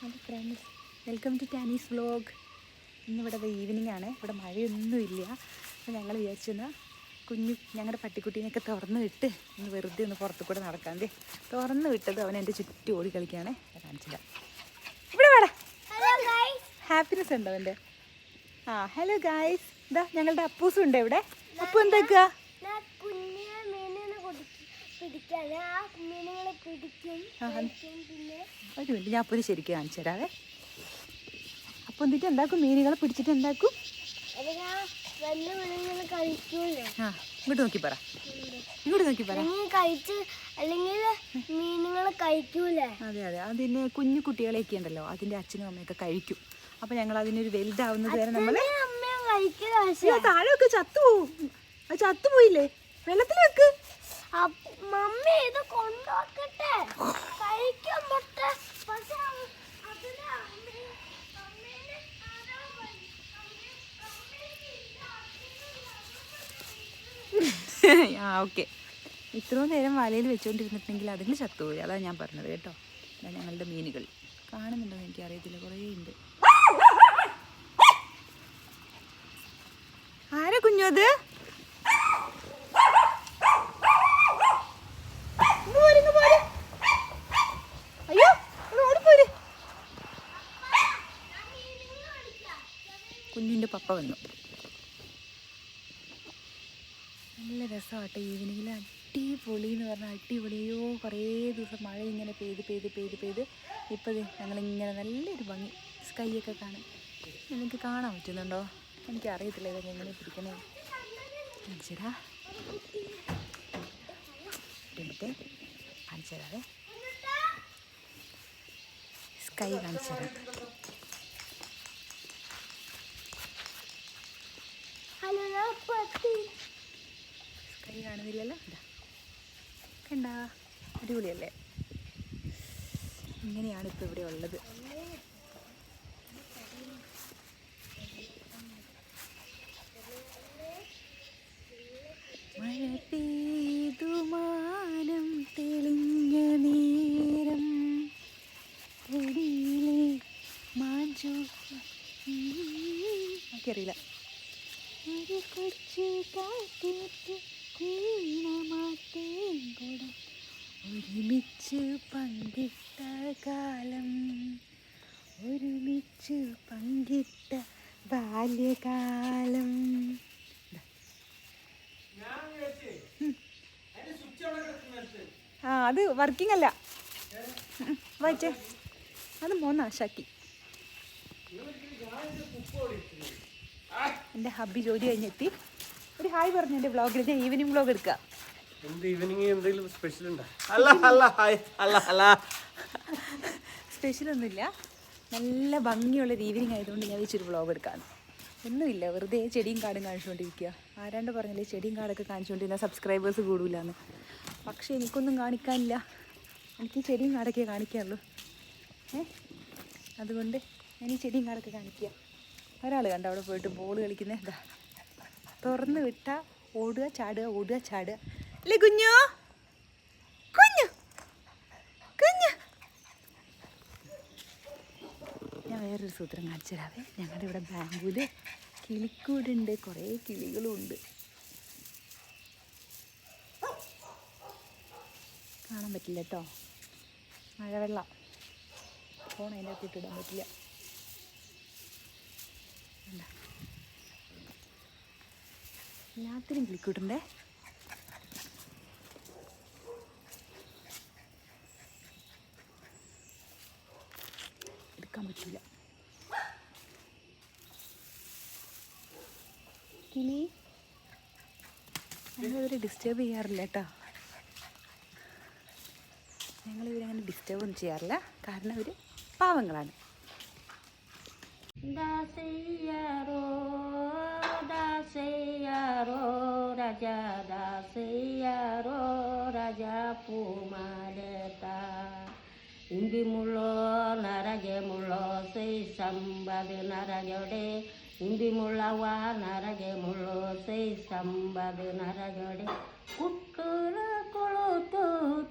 Hello friends welcome to Tanis vlog ഇന്നിവിടെ evening ആണ്. ഇവിടെ മഴയൊന്നുമില്ല. അപ്പോൾ ഞങ്ങൾ വിചാരിച്ചെന്ന് കുഞ്ഞു ഞങ്ങളുടെ പട്ടിക്കുട്ടീനെയൊക്കെ തുറന്ന് വിട്ട് ഒന്ന് വെറുതെ ഒന്ന് പുറത്തു കൂടെ നടക്കാൻ ദേ. തുറന്ന് വിട്ടത് അവൻ എന്റെ ചുറ്റും ഓടി കളിക്കുകയാണ്. കാണിച്ചില്ല ഇവിടെ വേടാ. ഹാപ്പിനെസ് ഉണ്ടോ അവന്റെ? ആ ഹലോ ഗായ്സ് ഇതാ ഞങ്ങളുടെ അപ്പൂസും ഉണ്ട് ഇവിടെ. അപ്പൂ എന്താക്കുക ഞാൻ കുഞ്ഞിനെ മീനിനെ കുടിക്കും പിടിക്കാൻ ആ മീനുകളെ പിടിക്കും ആ. കഴിക്കും, പിന്നെ ഒരു മിനിറ്റ് ഞാൻ അപ്പൂന് ശരിക്കും കാണിച്ചു തരാവേ. അപ്പൊ എന്നിട്ട് എന്താക്കും? മീനുകളെ പിടിച്ചിട്ട് എന്താക്കും? ആ ഇങ്ങോട്ട് നോക്കി പറ. ഇങ്ങോട്ട് നോക്കി പറ. കഴിച്ച് അല്ലെങ്കിൽ മീനുകളെ കഴിക്കൂലേ? അതെ അതെ. അതിന് കുഞ്ഞു കുട്ടികളെയൊക്കെ ഉണ്ടല്ലോ അതിന്റെ അച്ഛനും അമ്മയൊക്കെ കഴിക്കും. അപ്പൊ ഞങ്ങൾ അതിനൊരു വലുതാവുന്നത് വരെ നമ്മൾ താഴെ ഒക്കെ അത് ചത്തുപോയില്ലേ? വെള്ളത്തിൽ വെക്ക്. മമ്മി ഇത് കൊണ്ടുവക്കട്ടെ. കഴിക്കാൻ മുട്ട. പക്ഷെ ആ ഓക്കെ. ഇത്രയും നേരം വലയിൽ വെച്ചുകൊണ്ടിരുന്നിട്ടുണ്ടെങ്കിൽ അതിൽ ചത്തുപോയി അതാണ് ഞാൻ പറഞ്ഞത് കേട്ടോ. ഇതാ ഞങ്ങളുടെ മീനുകൾ. കാണുന്നുണ്ടോ എനിക്ക് എനിക്കറിയത്തില്ല. കുറേ ഉണ്ട്. ആരാ കുഞ്ഞു അത്? കുഞ്ഞിന്റെ പപ്പ വന്നു. നല്ല രസമാട്ടെ ഈവനിങ്ങിൽ അടിപൊളി എന്ന് പറഞ്ഞാൽ അടിപൊളിയോ കുറേ ദിവസം മഴ ഇങ്ങനെ പെയ്ത് പെയ്ത് പെയ്ത് പെയ്ത് ഇപ്പോൾ ഞങ്ങളിങ്ങനെ നല്ലൊരു ഭംഗി സ്കൈ ഒക്കെ കാണും നിങ്ങൾക്ക് കാണാൻ പറ്റുന്നുണ്ടോ? എനിക്കറിയത്തില്ല ഇതൊക്കെ എങ്ങനെ പിടിക്കണേ കാണിച്ചതാ എന്നിട്ട് കാണിച്ചു സ്കൈ കാണിച്ചു തരാം ഹലോ ഞാൻ പത്തി സ്കൈ കാണുന്നില്ലല്ലോ? ഇതാ കണ്ട? അടിപൊളിയല്ലേ? ഇങ്ങനെയാണ് ഇപ്പോൾ ഇവിടെ ഉള്ളത്. മഴ പെയ്തു തെളിഞ്ഞ നേരം. തൊടിയിലെ മാഞ്ചു. എനിക്കറിയില്ല. ഒരു കൊച്ചു കാറ്റേറ്റ് വീണമാത്തേങ്കുടം ഒരുമിച്ച് പങ്കിട്ട കാലം ഒരുമിച്ച് പങ്കിട്ട ബാല്യകാലം. ആ അത് വർക്കിംഗ് അല്ല. വായിച്ചേ. അത് മോന്നാശാക്കി എന്റെ ഹബ്ബി ജോലി കഴിഞ്ഞെത്തി. ഒരു ഹായ് പറഞ്ഞു എന്റെ വ്ളോഗിൽ ഞാൻ ഈവനിങ് വ്ളോഗ് എടുക്കുക എന്ത് സ്പെഷ്യൽ ഉണ്ടോ? നല്ല ഭംഗിയുള്ള ഒരു ഈവനിങ് ആയതുകൊണ്ട് ഞാൻ വെച്ചൊരു വ്ളോഗ് എടുക്കാം ഒന്നുമില്ല വെറുതെ ചെടിയും കാടും കാണിച്ചുകൊണ്ടിരിക്കുക ആരാണ്ട് പറഞ്ഞില്ലേ ചെടിയും കാടൊക്കെ കാണിച്ചുകൊണ്ടിരുന്ന സബ്സ്ക്രൈബേഴ്സ് കൂടൂലെന്ന്. പക്ഷേ എനിക്കൊന്നും കാണിക്കാനില്ല. എനിക്ക് ഈ ചെടിയും കാടൊക്കെ കാണിക്കാറുള്ളൂ ഏ? അതുകൊണ്ട് ഞാൻ ഈ ചെടിയും കാടൊക്കെ കാണിക്കുക ഒരാൾ കണ്ട അവിടെ പോയിട്ട് ബോൾ കളിക്കുന്നത് ഇതാ തുറന്ന് വിട്ട ഓടുക ചാടുക ഓടുക ചാടുക. അല്ലേ കുഞ്ഞു? കുഞ്ഞു കുഞ്ഞു. ഞാൻ വേറൊരു സൂത്രം കാണിച്ചു തരാവേ ഞങ്ങളുടെ ഇവിടെ ബാംഗ്ലൂര് കിളിക്കൂടുണ്ട്. കുറേ കിളികളും ഉണ്ട് കാണാൻ പറ്റില്ല കേട്ടോ മഴവെള്ളം. ഫോൺ അതിന്റെ അകത്ത് ഇട്ടിടാൻ പറ്റില്ല. കണ്ടോ? എല്ലാത്തിനും കിളിക്കൂട്ടുണ്ടേ. എടുക്കാൻ പറ്റില്ല കിളി ഞങ്ങളിവരെ ഡിസ്റ്റർബ് ചെയ്യാറില്ല കേട്ടോ. ഞങ്ങൾ ഇവരങ്ങനെ ഡിസ്റ്റേബ് ഒന്നും ചെയ്യാറില്ല. കാരണം അവർ പാവങ്ങളാണ്. എന്താ ദാസിയാരോ રાજા દાસિયારો રાજા પુમાડેતા ಇಂಬಿ ಮುಳ್ಳೋ ನರಗೆ ಮುಳ್ಳೋ ಸೈ ಸಂಬದ ನರಜೊಡೆ ಇಂಬಿ ಮುಳ್ಳವ ನರಗೆ ಮುಳ್ಳೋ ಸೈ ಸಂಬದ ನರಜೊಡೆ ಕುಕ್ಕುರ ಕೊಳೋತು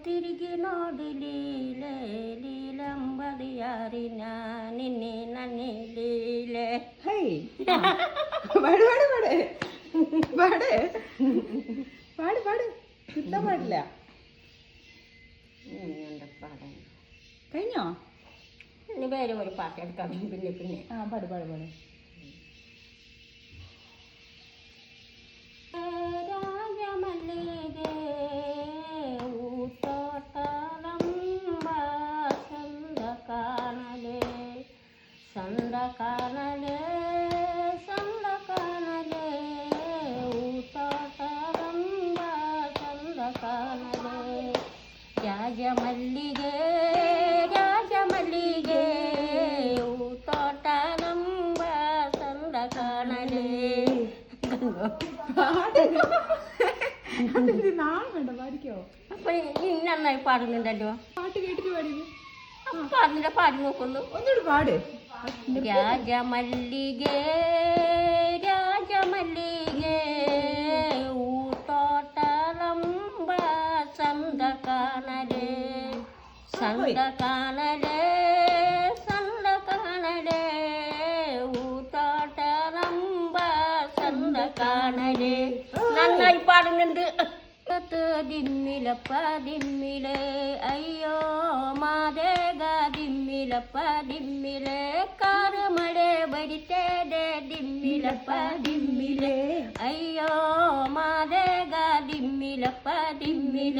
ತಿರುಗಿ ನೋಡಿ ಲೀಲೆ ಲೀಲಂಬದಿ ಯಾರಿನ ನಿನ್ನೆ ನನ್ನೆ ಲೀಲೆ ಹೈ ಬಡ പാട്. പാട് പാട്. കിട്ടാൻ പാടില്ല. കഴിഞ്ഞോ? ഇനി വേറെ ഒരു പാട്ട് എടുക്കാം. പിന്നെ പിന്നെ. ആ പാട് പാട് പാട്. രാജമല്ലികേ രാജമല്ലികേ കാണലേ. നന്നായി പാടുന്നുണ്ടല്ലോ. പാട്ട് കേട്ടിട്ട് പാടിക്കോ പാടിന്റെ പാടി നോക്കുന്നു. ഒന്നുകൂടി പാട്. രാജമല്ലികേ காலடு சங்க காலடு சந்த காலடு ஊத்தாட்ட ரொம்ப சந்த காலடு நன்னாய் பாடுங்கண்டு. திம்மிலப்ப திம்மில ஐயோ மாதேக திம்மிலப்ப திம்மில காரமழை வடித்தேதே திம்மிலப்ப திம்மில ஐயோ மாதேக திம்மிலப்ப திம்மில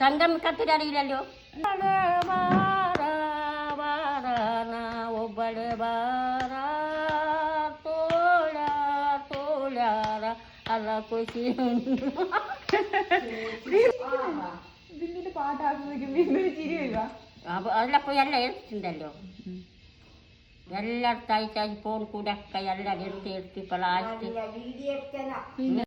തങ്കം കത്തിനറിയില്ലല്ലോ പാട്ടാക്കുമ്പോഴേക്കും അതിലപ്പോ എല്ലാം എഴുതിട്ടുണ്ടല്ലോ ಎಲ್ಲರ ತಾಯಿ ತಾಯಿ ಫೋನ್ ಕೂಡಕ್ಕ ಎಲ್ಲ ಇರ್ತಿ ಇರ್ತಿ ಪಲಾಸ್ತಿ